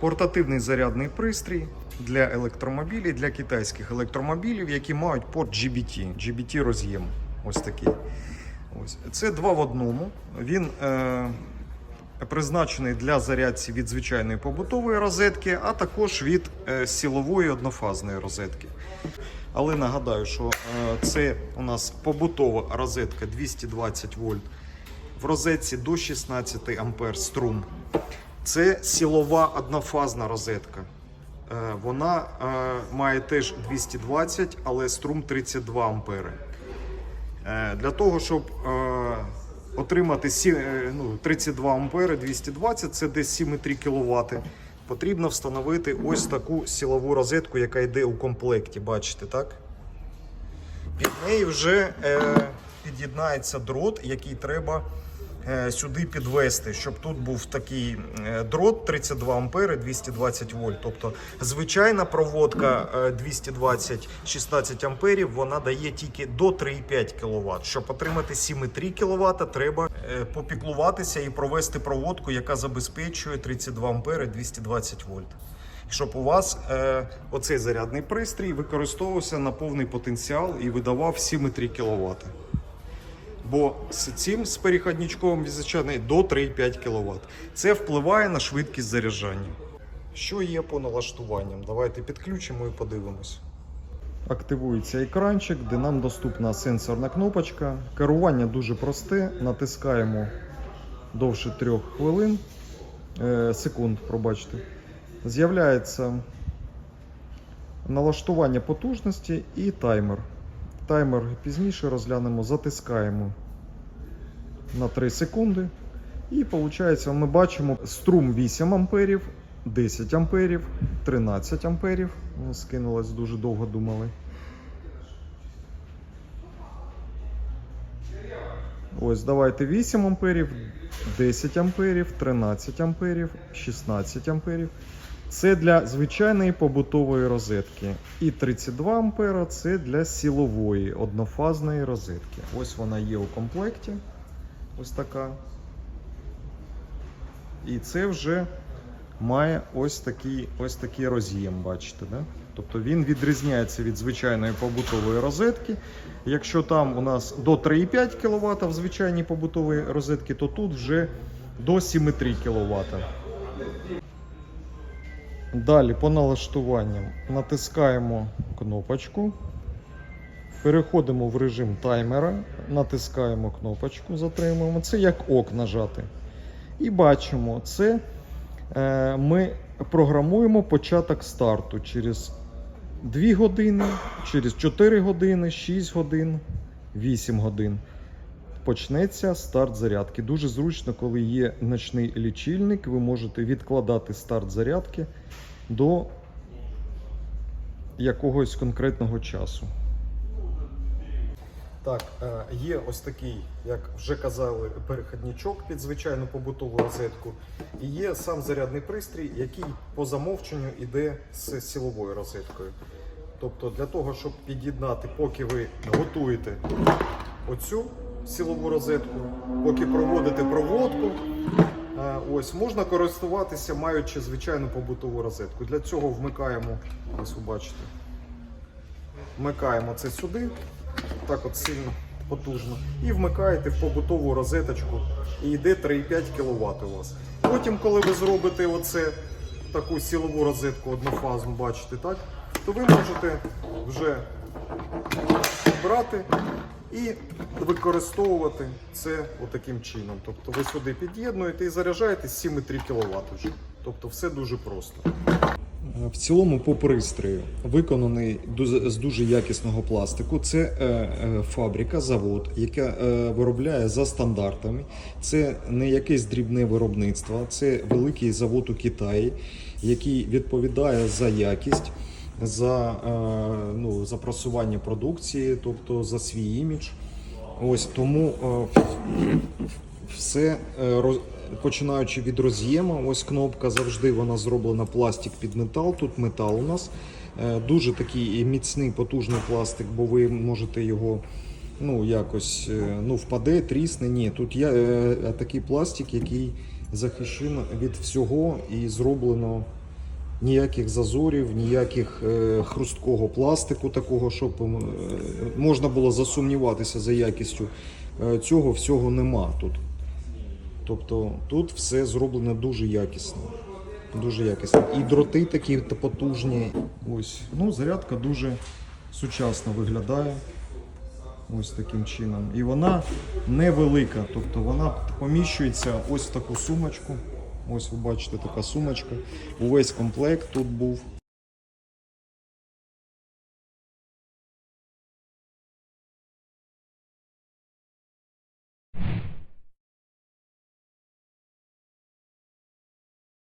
Портативний зарядний пристрій для електромобілів, для китайських електромобілів, які мають порт GBT, GBT роз'єм. Ось такий. Ось. Це два в одному. Він е, призначений для зарядці від звичайної побутової розетки, а також від е, силової однофазної розетки. Але нагадаю, що е, це у нас побутова розетка 220 вольт в розетці до 16 ампер струм. Це силова однофазна розетка. Е, Вона е, має теж 220, але струм 32 ампери. Е, Для того, щоб отримати сі- е, ну, 32 ампери 220, це десь 7,3 кВт, потрібно встановити ось таку силову розетку, яка йде у комплекті. Бачите, так? Під неї вже під'єднається дрот, який треба сюди підвести, щоб тут був такий е, дрот 32 ампери 220 вольт. Тобто звичайна проводка е, 220 16 амперів вона дає тільки до 3,5 кВт. Щоб отримати 7,3 кВт, треба е, попіклуватися і провести проводку, яка забезпечує 32 ампери 220 вольт. Щоб у вас е, оцей зарядний пристрій використовувався на повний потенціал і видавав 7,3 кВт. Бо з цим з перехідничком звичайно до 3,5 кВт. Це впливає на швидкість заряджання. Що є по налаштуванням? Давайте підключимо і подивимось. Активується екранчик, де нам доступна сенсорна кнопочка. Керування дуже просте. Натискаємо довше 3 хвилин, е, секунд, пробачте. З'являється налаштування потужності і таймер. Таймер пізніше розглянемо, затискаємо на 3 секунди. І виходить, ми бачимо струм 8 амперів, 10 амперів, 13 амперів. Ну, Скинулось дуже довго думали. Ось, давайте 8 амперів, 10 амперів, 13 амперів, 16 амперів. Це для звичайної побутової розетки. І 32 ампера це для силової однофазної розетки. Ось вона є у комплекті. Ось така. І це вже має ось такий, ось такий роз'єм, бачите, да? Тобто він відрізняється від звичайної побутової розетки. Якщо там у нас до 3,5 кВт в звичайній побутовій розетці, то тут вже до 7,3 кВт. Далі по налаштуванням натискаємо кнопочку. Переходимо в режим таймера, натискаємо кнопочку, затримуємо. Це як ок нажати. І бачимо, це е, ми програмуємо початок старту через 2 години, через 4 години, 6 годин, 8 годин. Почнеться старт зарядки. Дуже зручно, коли є ночний лічильник, ви можете відкладати старт зарядки до якогось конкретного часу. Так, е, є ось такий, як вже казали, перехідничок під звичайну побутову розетку. І є сам зарядний пристрій, який по замовченню йде з силовою розеткою. Тобто для того, щоб під'єднати, поки ви готуєте оцю силову розетку, поки проводите проводку, е, ось можна користуватися, маючи звичайну побутову розетку. Для цього вмикаємо, ось ви бачите, вмикаємо це сюди, так от сильно потужно, і вмикаєте в побутову розеточку, і йде 3,5 кВт у вас. Потім, коли ви зробите оце, таку силову розетку однофазну, бачите, так, то ви можете вже брати і використовувати це отаким чином. Тобто ви сюди під'єднуєте і заряджаєте 7,3 кВт вже. Тобто все дуже просто. В цілому по пристрою виконаний з дуже якісного пластику. Це е, е, фабрика, завод, яка е, виробляє за стандартами. Це не якесь дрібне виробництво, це великий завод у Китаї, який відповідає за якість, за, е, ну, за просування продукції, тобто за свій імідж. Ось тому е, все е, починаючи від роз'єма, ось кнопка завжди вона зроблена пластик під метал. Тут метал у нас. Дуже такий міцний, потужний пластик, бо ви можете його ну, якось ну, впаде, трісне. Ні, тут є такий пластик, який захищено від всього і зроблено ніяких зазорів, ніяких е, хрусткого пластику, такого, щоб е, можна було засумніватися за якістю. Е, цього всього нема тут. Тобто тут все зроблено дуже якісно. Дуже якісно. І дроти такі потужні. Ось. Ну, зарядка дуже сучасно виглядає. Ось таким чином. І вона невелика. Тобто вона поміщується ось в таку сумочку. Ось ви бачите така сумочка. Увесь комплект тут був.